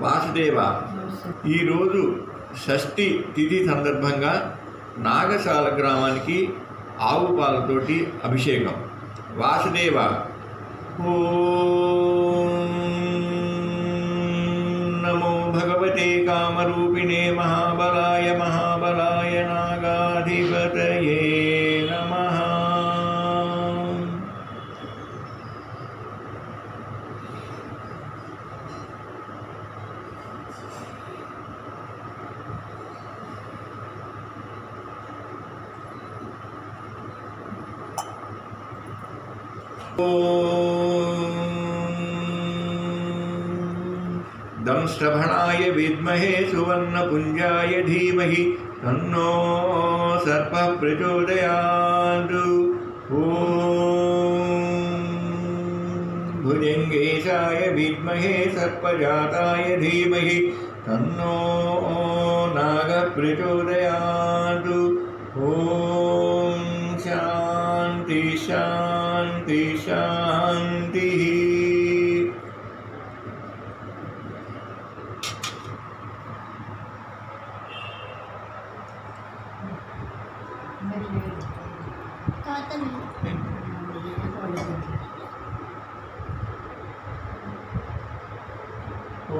వాసుదేవ. ఈరోజు షష్ఠి తిథి సందర్భంగా నాగశాల గ్రామానికి ఆవు పాలతోటి అభిషేకం. వాసుదేవ. ఓం నమో భగవతే కామరూపిణే మహాబలాయ మహాబలాయ నాగాధిపతయే. दंष्ट्रभणाय विद्महे सुवर्णपुञ्जाय धीमहि तन्नो सर्पः प्रचोदयात् ॐ भुजङ्गेशाय विद्महे सर्पजाताय धीमहि तन्नो नागः प्रचोदयात् ॐ शान्ति शान्ति। शांति। शांति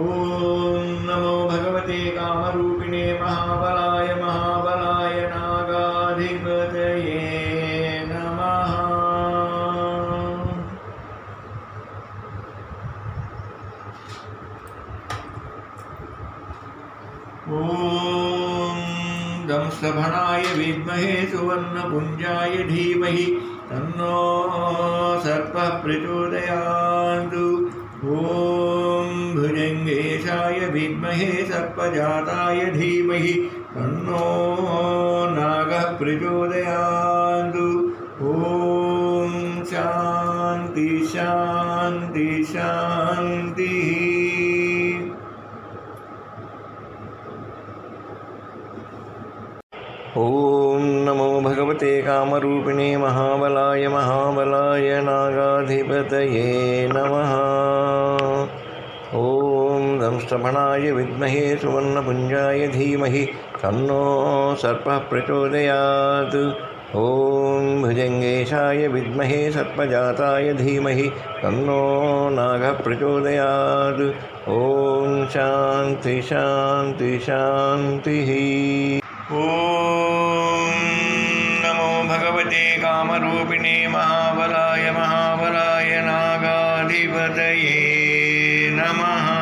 ओम नमो भगवते कामरूपिणे महाबला ॐ दंस्तभणाय विद्महे सुवर्णपुञ्जाय धीमहि तन्नो सर्पः प्रचोदयात् ॐ भुजङ्गेशाय विद्महे सर्पजाताय धीमहि तन्नो नागः प्रचोदयात् ॐ शान्ति शान्ति, शान्तिः। ॐ नमो भगवते कामरूपिणे महाबलाय महाबलाय, नागाधिपतये नमः। ॐ दंष्टभणाय विद्महे सुवर्णपुञ्जाय धीमहि, तन्नो सर्पः प्रचोदयात्। ॐ भुजङ्गेशाय विद्महे सर्पजाताय धीमहि, तन्नो नागः प्रचोदयात्। ॐ शान्ति शान्ति, शान्तिः। ॐ नमो भगवते कामरूपिणे महाबलाय महाबलाय नागाधिपतये नमः।